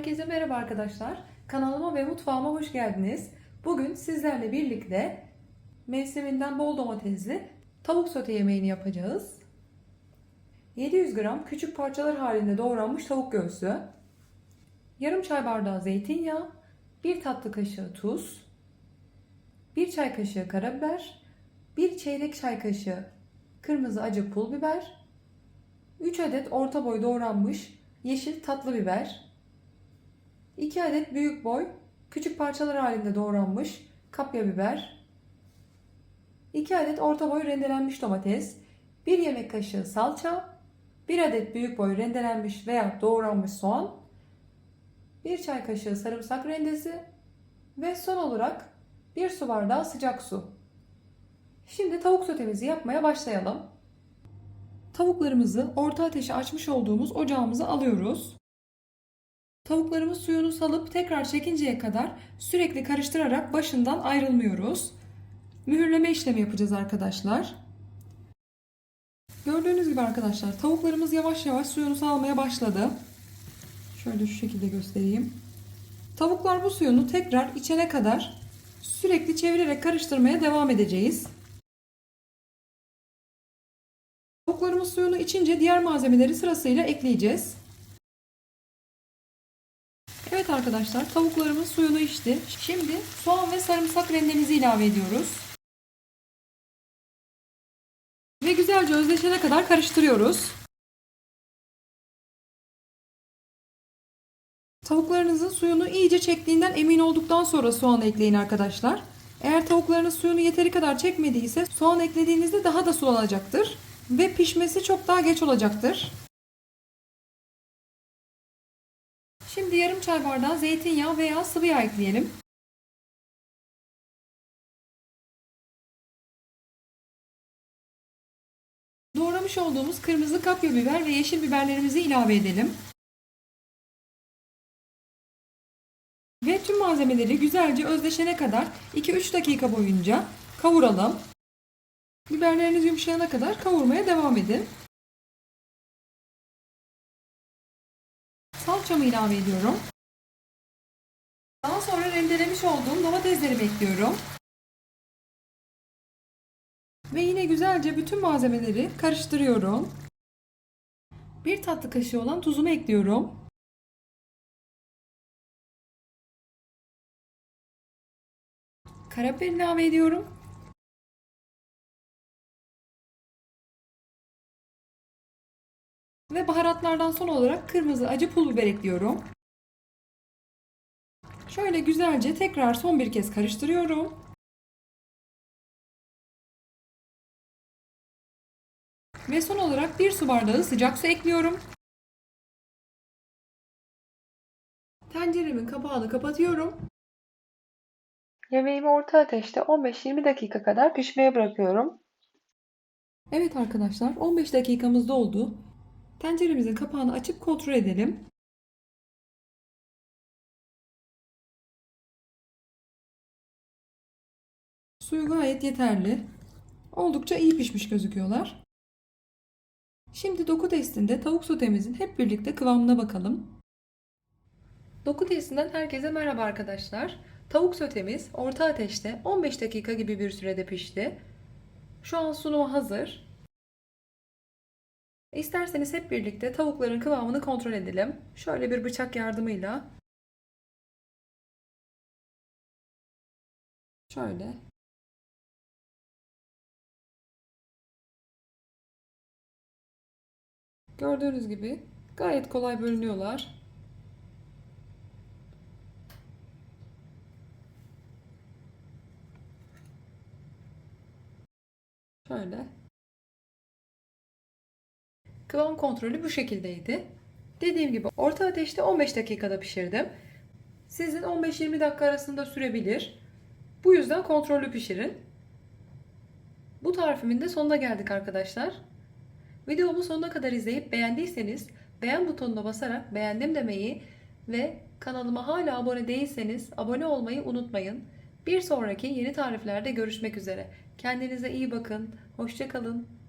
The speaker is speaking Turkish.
Herkese merhaba arkadaşlar. Kanalıma ve mutfağıma hoş geldiniz. Bugün sizlerle birlikte mevsiminden bol domatesli tavuk sote yemeğini yapacağız. 700 gram küçük parçalar halinde doğranmış tavuk göğsü, yarım çay bardağı zeytinyağı, 1 tatlı kaşığı tuz, 1 çay kaşığı karabiber, 1 çeyrek çay kaşığı kırmızı acı pul biber, 3 adet orta boy doğranmış yeşil tatlı biber, 2 adet büyük boy küçük parçalar halinde doğranmış kapya biber, 2 adet orta boy rendelenmiş domates, 1 yemek kaşığı salça, 1 adet büyük boy rendelenmiş veya doğranmış soğan, 1 çay kaşığı sarımsak rendesi ve son olarak 1 su bardağı sıcak su. Şimdi tavuk sotemizi yapmaya başlayalım. Tavuklarımızı orta ateşe açmış olduğumuz ocağımıza alıyoruz. Tavuklarımız suyunu salıp tekrar çekinceye kadar sürekli karıştırarak başından ayrılmıyoruz. Mühürleme işlemi yapacağız arkadaşlar. Gördüğünüz gibi arkadaşlar tavuklarımız yavaş yavaş suyunu salmaya başladı. Şöyle şu şekilde göstereyim. Tavuklar bu suyunu tekrar içene kadar sürekli çevirerek karıştırmaya devam edeceğiz. Tavuklarımız suyunu içince diğer malzemeleri sırasıyla ekleyeceğiz. Evet arkadaşlar tavuklarımız suyunu içti. Şimdi soğan ve sarımsak rendemizi ilave ediyoruz. Ve güzelce özleşene kadar karıştırıyoruz. Tavuklarınızın suyunu iyice çektiğinden emin olduktan sonra soğan ekleyin arkadaşlar. Eğer tavuklarınız suyunu yeteri kadar çekmediyse soğan eklediğinizde daha da sulanacaktır ve pişmesi çok daha geç olacaktır. Şimdi yarım çay bardağı zeytinyağı veya sıvı yağ ekleyelim. Doğramış olduğumuz kırmızı kapya biber ve yeşil biberlerimizi ilave edelim. Ve tüm malzemeleri güzelce özleşene kadar 2-3 dakika boyunca kavuralım. Biberleriniz yumuşayana kadar kavurmaya devam edin. Salçamı ilave ediyorum. Daha sonra rendelemiş olduğum domateslerimi ekliyorum. Ve yine güzelce bütün malzemeleri karıştırıyorum. Bir tatlı kaşığı olan tuzumu ekliyorum. Karabiber ilave ediyorum. Ve baharatlardan son olarak kırmızı acı pul biber ekliyorum. Şöyle güzelce tekrar son bir kez karıştırıyorum. Ve son olarak bir su bardağı sıcak su ekliyorum. Tenceremin kapağını kapatıyorum. Yemeğimi orta ateşte 15-20 dakika kadar pişmeye bırakıyorum. Evet arkadaşlar 15 dakikamız doldu. Tenceremizin kapağını açıp kontrol edelim. Suyu gayet yeterli. Oldukça iyi pişmiş gözüküyorlar. Şimdi doku testinde tavuk sotemizin hep birlikte kıvamına bakalım. Doku testinden herkese merhaba arkadaşlar. Tavuk sotemiz orta ateşte 15 dakika gibi bir sürede pişti. Şu an sunumu hazır. İsterseniz hep birlikte tavukların kıvamını kontrol edelim. Şöyle bir bıçak yardımıyla. Şöyle. Gördüğünüz gibi gayet kolay bölünüyorlar. Şöyle. Kıvam kontrolü bu şekildeydi. Dediğim gibi orta ateşte 15 dakikada pişirdim. Sizin 15-20 dakika arasında sürebilir. Bu yüzden kontrollü pişirin. Bu tarifimin de sonuna geldik arkadaşlar. Videomu sonuna kadar izleyip beğendiyseniz beğen butonuna basarak beğendim demeyi ve kanalıma hala abone değilseniz abone olmayı unutmayın. Bir sonraki yeni tariflerde görüşmek üzere. Kendinize iyi bakın. Hoşçakalın.